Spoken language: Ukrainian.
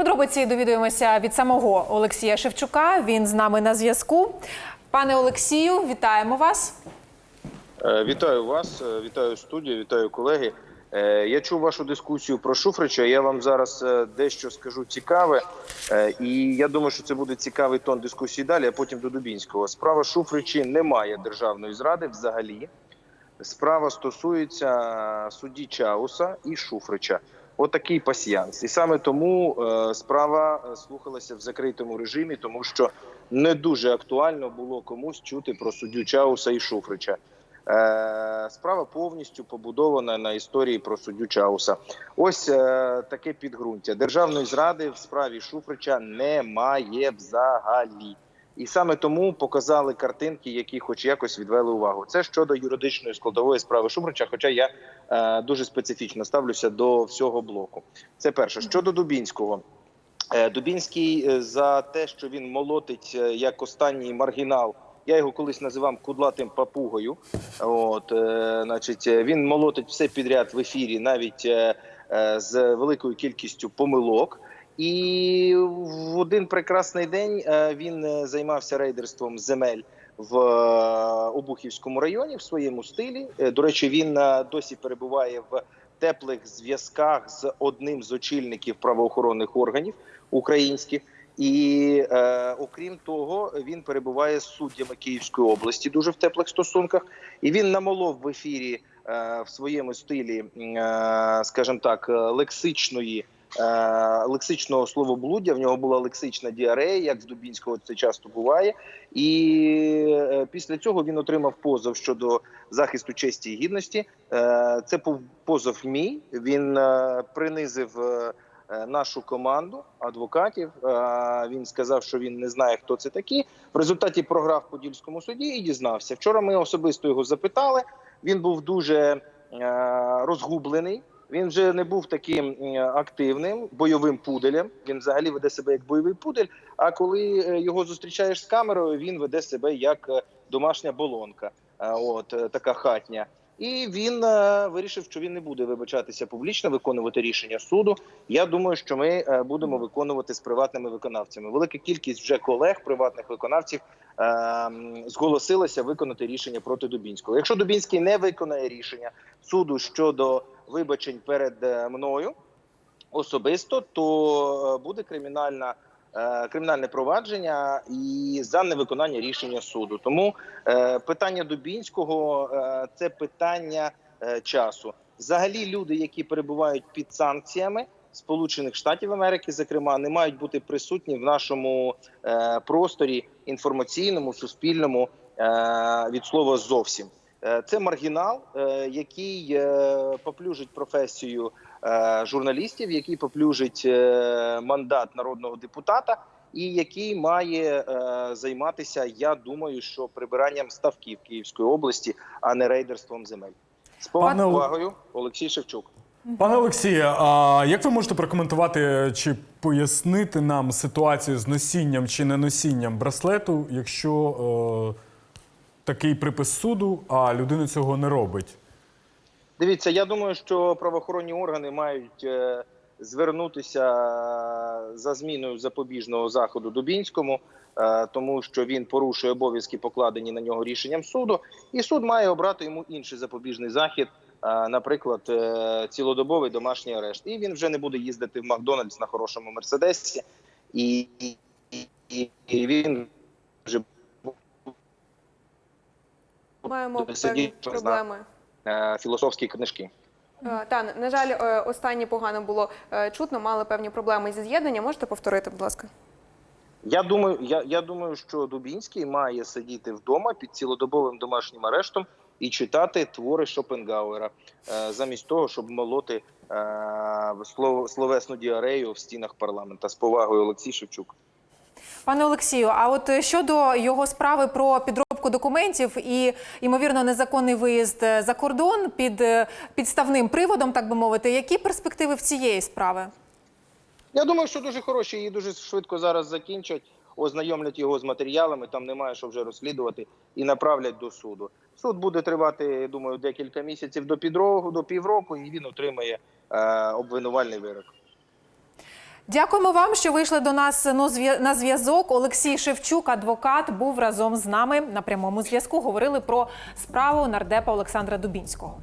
Подробиці довідуємося від самого Олексія Шевчука. Він з нами на зв'язку. Пане Олексію, вітаємо вас. Е, Вітаю вас, е, вітаю студію, вітаю колеги. Е, Я чув вашу дискусію про Шуфрича. Я вам зараз дещо скажу цікаве, і я думаю, що це буде цікавий тон дискусії далі. А потім до Дубінського. Справа Шуфричі немає державної зради взагалі. Справа стосується судді Чауса і Шуфрича. Отакий пасьянс. І саме тому е, справа е, слухалася в закритому режимі, тому що не дуже актуально було комусь чути про суддю Чауса і Шуфрича. Е, Справа повністю побудована на історії про суддю Чауса. Ось е, таке підґрунтя. Державної зради в справі Шуфрича немає взагалі. І саме тому показали картинки, які хоч якось відвели увагу. Це щодо юридичної складової справи Шуфрича. Хоча я е, дуже специфічно ставлюся до всього блоку. Це перше. Щодо Дубінського. Е, Дубінський е, за те, що він молотить е, як останній маргінал. Я його колись називав кудлатим папугою. От, е, значить, він молотить все підряд в ефірі, навіть е, з великою кількістю помилок. І в один прекрасний день е, він е, займався рейдерством земель в е, Обухівському районі в своєму стилі. До речі, він досі перебуває в теплих зв'язках з одним з очільників правоохоронних органів українських. І е, окрім того, він перебуває з суддями Київської області дуже в теплих стосунках. І він намолов в ефірі е, в своєму стилі, е, скажімо так, лексичної. Е, Лексичного словоблуддя в нього була лексична діарея, як в Дубінського це часто буває, і е, після цього він отримав позов щодо захисту честі і гідності. Е, Це був позов мій. Він принизив нашу команду адвокатів. Він сказав, що він не знає, хто це такі. В результаті програв Подільському суді і дізнався. Вчора ми особисто його запитали. Він був дуже розгублений. Він вже не був таким е, активним бойовим пуделем. Він взагалі веде себе як бойовий пудель. А коли е, його зустрічаєш з камерою, він веде себе як е, домашня болонка. От така хатня. І він вирішив, що він не буде вибачатися публічно, виконувати рішення суду. Я думаю, що ми будемо виконувати з приватними виконавцями. Велика кількість вже колег, приватних виконавців, зголосилася виконати рішення проти Дубінського. Якщо Дубінський не виконає рішення суду щодо вибачень перед е, мною особисто, то е, буде кримінальна. е, Кримінальне провадження і за невиконання рішення суду. Тому питання Дубінського це питання часу. Взагалі, люди, які перебувають під санкціями Сполучених Штатів Америки, зокрема, не мають бути присутні в нашому просторі інформаційному, суспільному від слова зовсім. Е, Це маргінал, е, який е, поплюжить професію журналістів, який поплюжить мандат народного депутата, і який має займатися, я думаю, що прибиранням ставків Київської області, а не рейдерством земель. З повагою, Олексій Шевчук. Пане Олексію, а як ви можете прокоментувати чи пояснити нам ситуацію з носінням чи неносінням браслету, якщо е, такий припис суду, а людина цього не робить? Дивіться, я думаю, що правоохоронні органи мають е, звернутися за зміною запобіжного заходу Дубінському, е, тому що він порушує обов'язки, покладені на нього рішенням суду, і суд має обрати йому інший запобіжний захід, е, наприклад, е, цілодобовий домашній арешт. І він вже не буде їздити в Макдональдс на хорошому мерседесі, і, і, і він вже Маємо певні проблеми. е, філософські книжки. Е, Та на жаль, е, останнє погано було чутно. Мали певні проблеми зі з'єднанням. Можете повторити, будь ласка? Я думаю, я, я думаю, що Дубінський має сидіти вдома під цілодобовим домашнім арештом і читати твори Шопенгауера, замість того, щоб молоти словесну діарею в стінах парламента. З повагою Олексій Шевчук. Пане Олексію, а от щодо його справи про підробку документів і ймовірно незаконний виїзд е, за кордон під е, підставним приводом, так би мовити, які перспективи в цієї справи? Я думаю, що дуже хороші її дуже швидко зараз закінчать, ознайомлять його з матеріалами. Там немає що вже розслідувати і направлять до суду. Суд буде тривати, я думаю, декілька місяців до підрогу, до півроку, і він отримає е, обвинувальний вирок. Дякуємо вам, що вийшли до нас ну, на зв'язок. Олексій Шевчук, адвокат, був разом з нами на прямому зв'язку. Говорили про справу нардепа Олександра Дубінського.